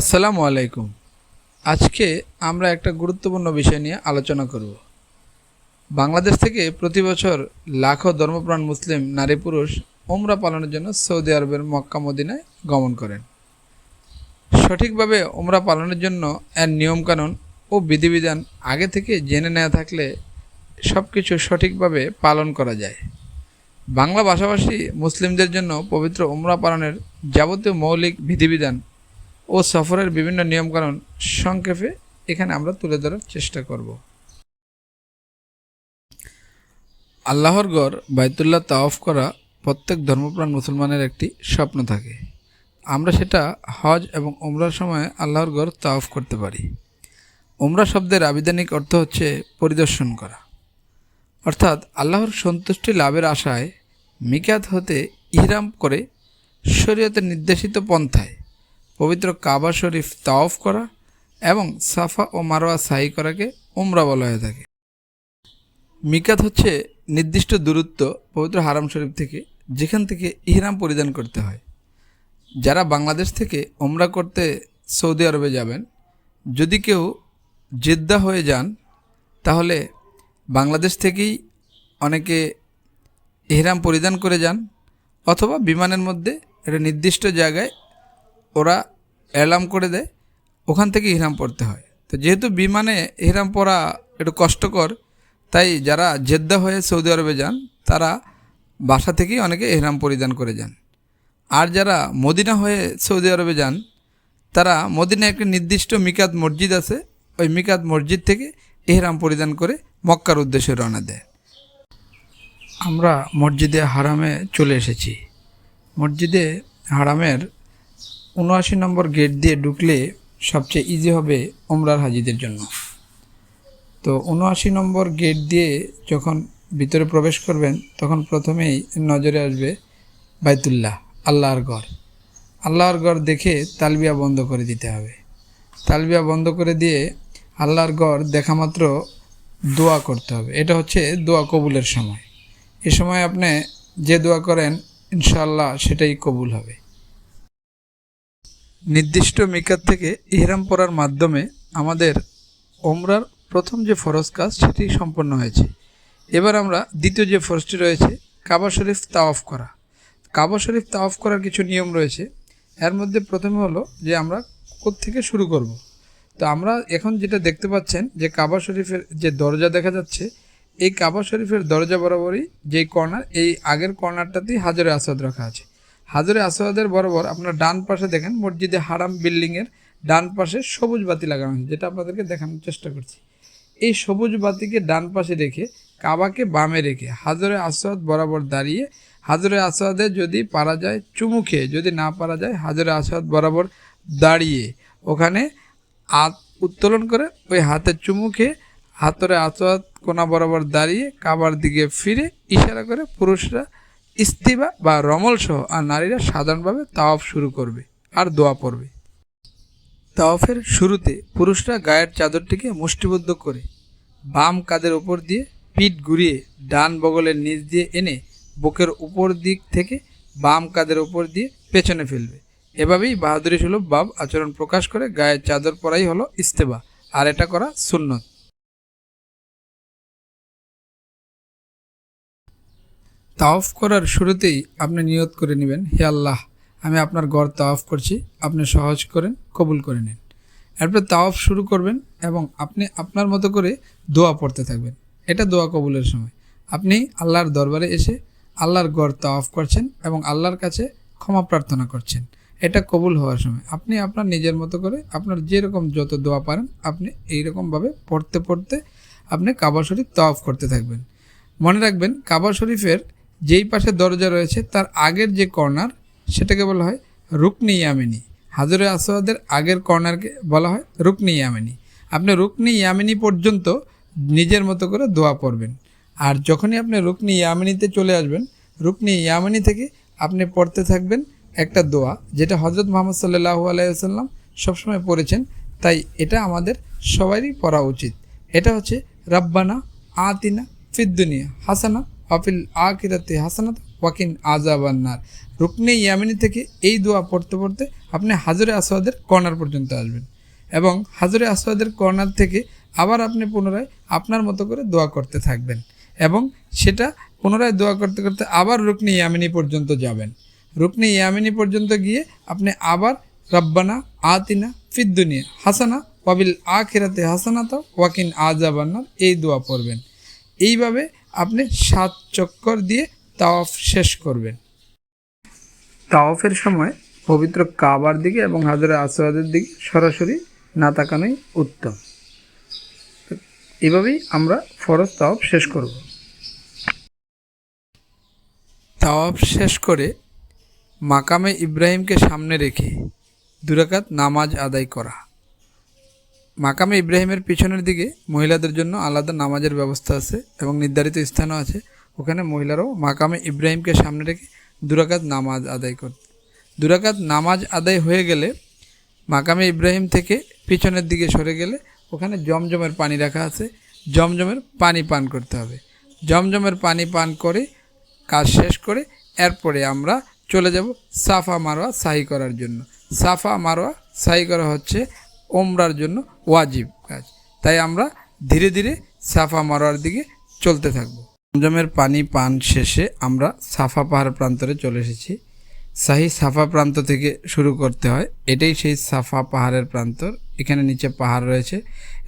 আসসালামু আলাইকুম। আজকে আমরা একটা গুরুত্বপূর্ণ বিষয় নিয়ে আলোচনা করব। বাংলাদেশ থেকে প্রতি বছর লাখো ধর্মপ্রাণ মুসলিম নারী পুরুষ ওমরা পালনের জন্য সৌদি আরবের মক্কা মদিনায় গমন করেন। সঠিকভাবে ওমরা পালনের জন্য এর নিয়মকানুন ও বিধিবিধান আগে থেকে জেনে নেওয়া থাকলে সব কিছু সঠিকভাবে পালন করা যায়। বাংলা ভাষাভাষী মুসলিমদের জন্য পবিত্র ওমরা পালনের যাবতীয় মৌলিক বিধিবিধান ও সফরের বিভিন্ন নিয়মকানুন সংক্ষেপে এখানে আমরা তুলে ধরার চেষ্টা করব। আল্লাহর গড় বাইতুল্লাহ তাওয়াফ করা প্রত্যেক ধর্মপ্রাণ মুসলমানের একটি স্বপ্ন থাকে। আমরা সেটা হজ এবং ওমরার সময় আল্লাহর গড় তাওয়াফ করতে পারি। ওমরা শব্দের আবিধানিক অর্থ হচ্ছে পরিদর্শন করা। অর্থাৎ আল্লাহর সন্তুষ্টি লাভের আশায় মিকাত হতে ইহরাম করে শরীয়তের নির্দেশিত পন্থায় পবিত্র কাবা শরীফ তাওফ করা এবং সাফা ও মারোয়া সাই করাকে উমরা বলা হয়ে থাকে। মিকাত হচ্ছে নির্দিষ্ট দূরত্ব পবিত্র হারাম শরীফ থেকে যেখান থেকে ইহরাম পরিধান করতে হয়। যারা বাংলাদেশ থেকে ওমরা করতে সৌদি আরবে যাবেন, যদি কেউ জেদ্দা হয়ে যান, তাহলে বাংলাদেশ থেকেই অনেকে ইহরাম পরিধান করে যান অথবা বিমানের মধ্যে একটা নির্দিষ্ট জায়গায় ওরা অ্যালার্ম করে দেয়, ওখান থেকে ইহরাম পড়তে হয়। তো যেহেতু বিমানে ইহরাম পরা একটু কষ্টকর, তাই যারা জেদ্দা হয়ে সৌদি আরবে যান, তারা বাসা থেকেই অনেকে ইহরাম পরিধান করে যান। আর যারা মদিনা হয়ে সৌদি আরবে যান, তারা মদিনায় একটি নির্দিষ্ট মিকাত মসজিদ আছে, ওই মিকাত মসজিদ থেকে এহরাম পরিধান করে মক্কার উদ্দেশ্যে রওনা দেয়। আমরা মসজিদে হারামে চলে এসেছি। মসজিদে হারামের উনআশি নম্বর গেট দিয়ে ঢুকলে সবচেয়ে ইজি হবে ওমরার হাজিদের জন্য। তো উনআশি নম্বর গেট দিয়ে যখন ভিতরে প্রবেশ করবেন, তখন প্রথমেই নজরে আসবে বাইতুল্লাহ, আল্লাহর গড় আল্লাহর গড় দেখে তালবিয়া বন্ধ করে দিতে হবে। তালবিয়া বন্ধ করে দিয়ে আল্লাহর গড় দেখা মাত্র দোয়া করতে হবে। এটা হচ্ছে দোয়া কবুলের সময়। এ সময় আপনি যে দোয়া করেন, ইনশাআল্লাহ সেটাই কবুল হবে। নির্দিষ্ট মিকাত থেকে ইহরাম পরার মাধ্যমে আমাদের ওমরার প্রথম যে ফরজ কাজ, সেটি সম্পন্ন হয়েছে। এবার আমরা দ্বিতীয় যে ফরজটি রয়েছে, কাবা শরীফ তাওয়াফ করা। কাবা শরীফ তাওয়াফ করার কিছু নিয়ম রয়েছে। এর মধ্যে প্রথমে হলো যে আমরা থেকে শুরু করব। তো আমরা এখন যেটা দেখতে পাচ্ছেন যে কাবা শরীফের যে দরজা দেখা যাচ্ছে, এই কাবা শরীফের দরজা বরাবরই যেই কর্নার, এই আগের কর্নারটাতেই হাজরে আসাদ রাখা আছে। হাজরে আসওয়াদের বরাবর আপনার ডান পাশে দেখেন মসজিদে হারাম বিল্ডিংয়ের ডান পাশে সবুজ বাতি লাগানো আছে যেটা আপনাদেরকে দেখানোর চেষ্টা করছি। এই সবুজ বাতিকে ডান পাশে রেখে, কাবাকে বামে রেখে হাজরে আসওয়াদ বরাবর দাঁড়িয়ে, হাজরে আসওয়াদে যদি পারা যায় চুমু খেয়ে, যদি না পারা যায় হাজরে আসওয়াদ বরাবর দাঁড়িয়ে ওখানে হাত উত্তোলন করে, ওই হাতে চুমু খেয়ে হাতরে আসওয়াদ কোনা বরাবর দাঁড়িয়ে কাবার দিকে ফিরে ইশারা করে পুরুষরা ইস্তিবা বা রমল সহ, আর নারীরা সাধারণভাবে তাওয়াফ শুরু করবে আর দোয়া পড়বে। তাওয়াফের শুরুতে পুরুষরা গায়ের চাদরটিকে মুষ্টিবদ্ধ করে বাম কাদের উপর দিয়ে পিঠ ঘুরিয়ে ডান বগলের নিচ দিয়ে এনে বুকের উপর দিক থেকে বাম কাদের উপর দিয়ে পেছনে ফেলবে। এভাবেই বাহাদুরি সুলভ বাব আচরণ প্রকাশ করে গায়ের চাদর পরাই হলো ইস্তেবা, আর এটা করা সুন্নত। তাওয়াফ করার শুরুতেই আপনি নিয়ত করে নেবেন, হে আল্লাহ, আমি আপনার গড় তাওয়াফ করছি, আপনি সহজ করেন, কবুল করে নিন। এরপর তাওয়াফ শুরু করবেন এবং আপনি আপনার মতো করে দোয়া পড়তে থাকবেন। এটা দোয়া কবুলের সময়। আপনি আল্লাহর দরবারে এসে আল্লাহর গড় তাওয়াফ করছেন এবং আল্লাহর কাছে ক্ষমা প্রার্থনা করছেন। এটা কবুল হওয়ার সময়। আপনি আপনার নিজের মতো করে আপনার যেরকম যত দোয়া পারেন, আপনি এইরকমভাবে পড়তে পড়তে আপনি কাবা শরীফ তাওয়াফ করতে থাকবেন। মনে রাখবেন, কাবা শরীফের যেই পাশে দরজা রয়েছে, তার আগের যে কর্নার, সেটাকে বলা হয় রুকনি ইয়ামিনী। হাজরে আসওয়াদের আগের কর্নারকে বলা হয় রুকনি ইয়ামিনী। আপনি রুকনি ইয়ামিনী পর্যন্ত নিজের মতো করে দোয়া পড়বেন। আর যখনই আপনি রুকনি ইয়ামিনীতে চলে আসবেন, রুকনি ইয়ামিনী থেকে আপনি পড়তে থাকবেন একটা দোয়া, যেটা হজরত মোহাম্মদ সাল্লাহু আলাইসাল্লাম সবসময় পড়েছেন। তাই এটা আমাদের সবারই পড়া উচিত। এটা হচ্ছে, রাব্বানা আতিনা ফিদ্দুনিয়া হাসানা আফিল আকিরাতে হাসানাত, ওয়াকিন আজাবান্নার রুকনে ইয়ামিনি থেকে এই দোয়া পড়তে পড়তে আপনি হাজরে আসওয়াদের কর্নার পর্যন্ত আসবেন এবং হাজরে আসওয়াদের কর্নার থেকে আবার আপনি পুনরায় আপনার মতো করে দোয়া করতে থাকবেন এবং সেটা পুনরায় দোয়া করতে করতে আবার রুকনি ইয়ামিনী পর্যন্ত যাবেন। রুকনি ইয়ামিনী পর্যন্ত গিয়ে আপনি আবার রব্বানা আতিনা ফিদ্দুনিয়া হাসানা, ওয়াবিল আখিরাতে হাসানাতা, ওয়াকিন আজাবান্নার এই দোয়া পড়বেন। এইভাবে আপনি সাত চক্কর দিয়ে তাওয়াফ শেষ করবেন। তাওয়াফের সময় পবিত্র কাবার দিকে এবং হাজরে আসওয়াদের দিকে সরাসরি না তাকানোই উত্তম। এভাবেই আমরা ফরজ তাওয়াফ শেষ করব। তাওয়াফ শেষ করে মাকামে ইব্রাহিমকে সামনে রেখে দুরাকাত নামাজ আদায় করা। মাকামে ইব্রাহিমের পিছনের দিকে মহিলাদের জন্য আলাদা নামাজের ব্যবস্থা আছে এবং নির্ধারিত স্থানও আছে। ওখানে মহিলারাও মাকামে ইব্রাহিমকে সামনে রেখে দুরাকাত নামাজ আদায় করত দুরাকাত নামাজ আদায় হয়ে গেলে মাকামে ইব্রাহিম থেকে পিছনের দিকে সরে গেলে ওখানে জমজমের পানি রাখা আছে। জমজমের পানি পান করতে হবে। জমজমের পানি পান করে কাজ শেষ করে এরপরে আমরা চলে যাব সাফা মারোয়া সাহি করার জন্য। সাফা মারোয়া সাহি করা হচ্ছে ওমরার জন্য ওয়াজিব কাজ। তাই আমরা ধীরে ধীরে সাফা মারোয়ার দিকে চলতে থাকব। জমজমের পানি পান শেষে আমরা সাফা পাহাড় প্রান্তরে চলে এসেছি। শাহী সাফা প্রান্ত থেকে শুরু করতে হয়। এটাই সেই সাফা পাহাড়ের প্রান্তর এখানে নিচে পাহাড় রয়েছে।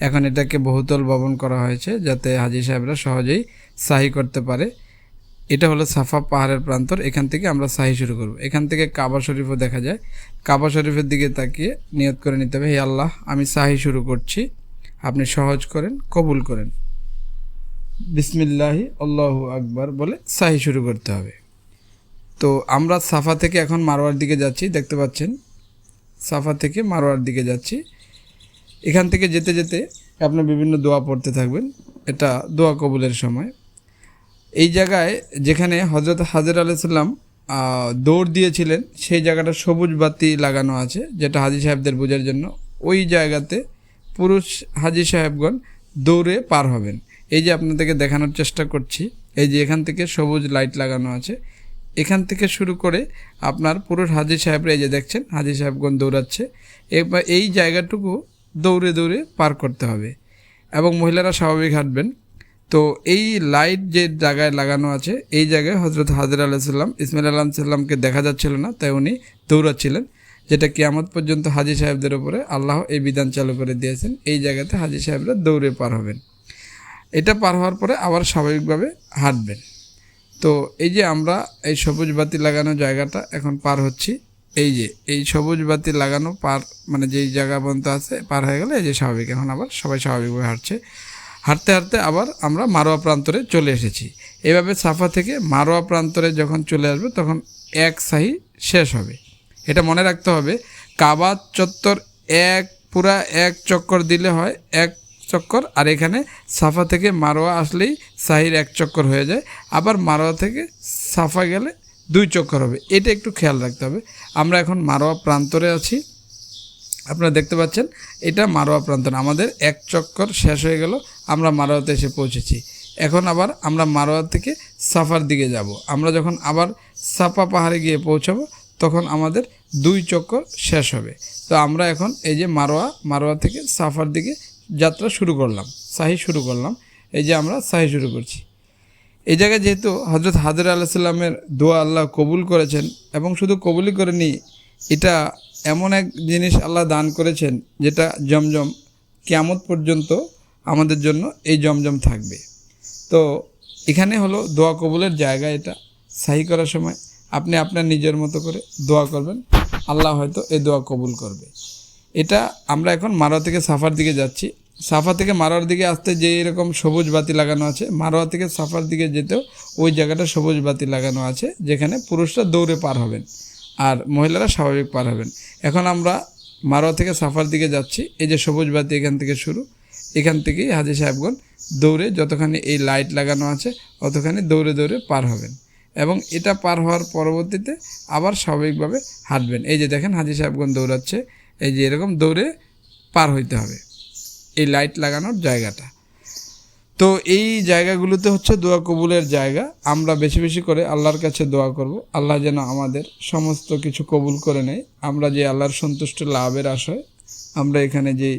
এখন এটাকে বহুতল ভবন করা হয়েছে যাতে হাজি সাহেবরা সহজেই শাহি করতে পারে। এটা হলো সাফা পাহাড়ের প্রান্তর, এখান থেকে আমরা শাহি শুরু করব। এখান থেকে কাবা শরীফও দেখা যায়। কাবা শরীফের দিকে তাকিয়ে নিয়ত করে নিতে হবে, হে আল্লাহ, আমি শাহি শুরু করছি। আপনি সহজ করেন, কবুল করেন। বিসমিল্লাহি, আল্লাহু আকবার বলে শাহি শুরু করতে হবে। তো আমরা সাফা থেকে এখন মারোয়ার দিকে যাচ্ছি, দেখতে পাচ্ছেন? সাফা থেকে মারোয়ার দিকে যাচ্ছি। এখান থেকে যেতে যেতে আপনি বিভিন্ন দোয়া পড়তে থাকবেন। এটা দোয়া কবুলের সময়। এই জায়গায় যেখানে হজরত হাজির আলাইসাল্লাম দৌড় দিয়েছিলেন, সেই জায়গাটা সবুজ বাতি লাগানো আছে, যেটা হাজি সাহেবদের বোঝার জন্য। ওই জায়গাতে পুরুষ হাজি সাহেবগণ দৌড়ে পার হবেন। এই যে আপনাদেরকে দেখানোর চেষ্টা করছি, এই যে এখান থেকে সবুজ লাইট লাগানো আছে। এখান থেকে শুরু করে আপনার পুরুষ হাজি সাহেবরা এই যে দেখছেন, হাজি সাহেবগণ দৌড়াচ্ছে। এই জায়গাটুকু দৌড়ে দৌড়ে পার করতে হবে। এবং মহিলারা স্বাভাবিক হাঁটবেন। তো এই লাইট যে জায়গায় লাগানো আছে, এই জায়গায় হজরত হাজির আলাহ সাল্লাম ইসমাইল আলাম সাল্লামকে দেখা যাচ্ছিল না, তাই উনি দৌড়াচ্ছিলেন, যেটা কিয়ামত পর্যন্ত হাজি সাহেবদের উপরে আল্লাহ এই বিধান চালু করে দিয়েছেন, এই জায়গাতে হাজি সাহেবরা দৌড়ে পার হবেন। এটা পার হওয়ার পরে আবার স্বাভাবিকভাবে হাঁটবেন। তো এই যে আমরা এই সবুজ বাতি লাগানো জায়গাটা এখন পার হচ্ছি, এই যে, এই সবুজ বাতি লাগানো পার মানে যেই জায়গা পর্যন্ত আছে, পার হয়ে গেলে এই যে স্বাভাবিক, এখন আবার সবাই স্বাভাবিকভাবে হাঁটছে। হাঁটতে হাঁটতে আবার আমরা মারোয়া প্রান্তরে চলে এসেছি। এভাবে সাফা থেকে মারোয়া প্রান্তরে যখন চলে আসবে, তখন এক সাহি শেষ হবে। এটা মনে রাখতে হবে, কাবা চত্বর এক, পুরা এক চক্কর দিলে হয় এক চক্কর, আর এখানে সাফা থেকে মারোয়া আসলেই সাহির এক চক্কর হয়ে যায়। আবার মারোয়া থেকে সাফা গেলে দুই চক্কর হবে। এটা একটু খেয়াল রাখতে হবে। আমরা এখন মারোয়া প্রান্তরে আছি। আপনারা দেখতে পাচ্ছেন, এটা মারোয়া প্রান্তর। আমাদের এক চক্কর শেষ হয়ে গেল, আমরা মারোয়াতে এসে পৌঁছেছি। এখন আবার আমরা মারোয়া থেকে সাফার দিকে যাব। আমরা যখন আবার সাফা পাহাড়ে গিয়ে পৌঁছাবো, তখন আমাদের দুই চক্কর শেষ হবে। তো আমরা এখন এই যে মারোয়া মারোয়া থেকে সাফার দিকে যাত্রা শুরু করলাম, সাহি শুরু করলাম। এই যে আমরা সাহি শুরু করছি। এই জায়গায় যেহেতু হজরত হাজর আল্লাহ সাল্লামের দোয়া আল্লাহ কবুল করেছেন, এবং শুধু কবুলই করেনি, এটা এমন এক জিনিস আল্লাহ দান করেছেন, যেটা জমজম কেয়ামত পর্যন্ত আমাদের জন্য এই জমজম থাকবে। তো এখানে হলো দোয়া কবুলের জায়গা এটা সাহি করার সময় আপনি আপনার নিজের মতো করে দোয়া করবেন, আল্লাহ হয়তো এই দোয়া কবুল করবে। এটা আমরা এখন মারোয়া থেকে সাফার দিকে যাচ্ছি। সাফা থেকে মারোয়ার দিকে আসতে যে এরকম সবুজ বাতি লাগানো আছে, মারোয়া থেকে সাফার দিকে যেতেও ওই জায়গাটা সবুজ বাতি লাগানো আছে, যেখানে পুরুষরা দৌড়ে পার হবেন। আর মহিলারা স্বাভাবিক পার হবেন। এখন আমরা মারোয়া থেকে সাফার দিকে যাচ্ছি। এই যে সবুজ বাতি এখান থেকে শুরু। এখান থেকেই হাজি সাহেবগণ দৌড়ে যতখানি এই লাইট লাগানো আছে, অতখানি দৌড়ে দৌড়ে পার হবেন। এবং এটা পার হওয়ার পরবর্তীতে আবার স্বাভাবিকভাবে হাঁটবেন। এই যে দেখেন হাজি সাহেবগণ দৌড়াচ্ছে। এই যে এরকম দৌড়ে পার হইতে হবে। এই লাইট লাগানোর জায়গাটা। তো এই জায়গাগুলোতে হচ্ছে দোয়া কবুলের জায়গা। আমরা বেশি বেশি করে আল্লাহর কাছে দোয়া করব। আল্লাহ যেন আমাদের সমস্ত কিছু কবুল করে নেয়। আমরা যে আল্লাহর সন্তুষ্ট লাভের আশায় আমরা এখানে যে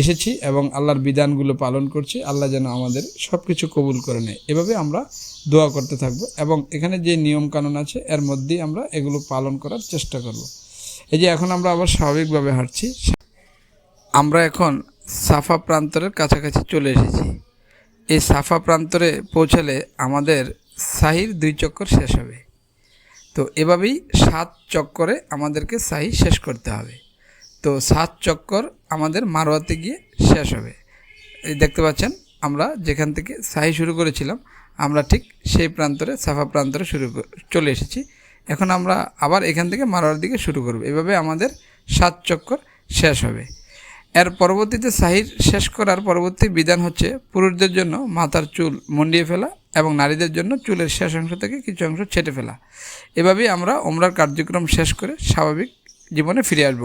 এসেছি এবং আল্লাহর বিধানগুলো পালন করছি, আল্লাহ যেন আমাদের সব কিছু কবুল করে নেয়। এভাবে আমরা দোয়া করতে থাকব এবং এখানে যে নিয়ম কানুন আছে, এর মধ্যেই আমরা এগুলো পালন করার চেষ্টা করব। এই যে এখন আমরা আবার স্বাভাবিকভাবে হাঁটছি। আমরা এখন সাফা প্রান্তরের কাছাকাছি চলে এসেছি। এই সাফা প্রান্তরে পৌঁছালে আমাদের সাহির দুই চক্কর শেষ হবে। তো এভাবেই সাত চক্করে আমাদেরকে সাহি শেষ করতে হবে। তো সাত চক্কর আমাদের মারোয়াতে গিয়ে শেষ হবে। এই দেখতে পাচ্ছেন, আমরা যেখান থেকে সাহি শুরু করেছিলাম, আমরা ঠিক সেই প্রান্তরে, সাফা প্রান্তরে শুরু চলে এসেছি। এখন আমরা আবার এখান থেকে মারোয়ার দিকে শুরু করব। এভাবে আমাদের সাত চক্কর শেষ হবে। এর পরবর্তীতে সাহির শেষ করার পরবর্তী বিধান হচ্ছে পুরুষদের জন্য মাথার চুল মন্ডিয়ে ফেলা এবং নারীদের জন্য চুলের শেষ অংশ থেকে কিছু অংশ ছেটে ফেলা। এভাবেই আমরা ওমরার কার্যক্রম শেষ করে স্বাভাবিক জীবনে ফিরে আসব।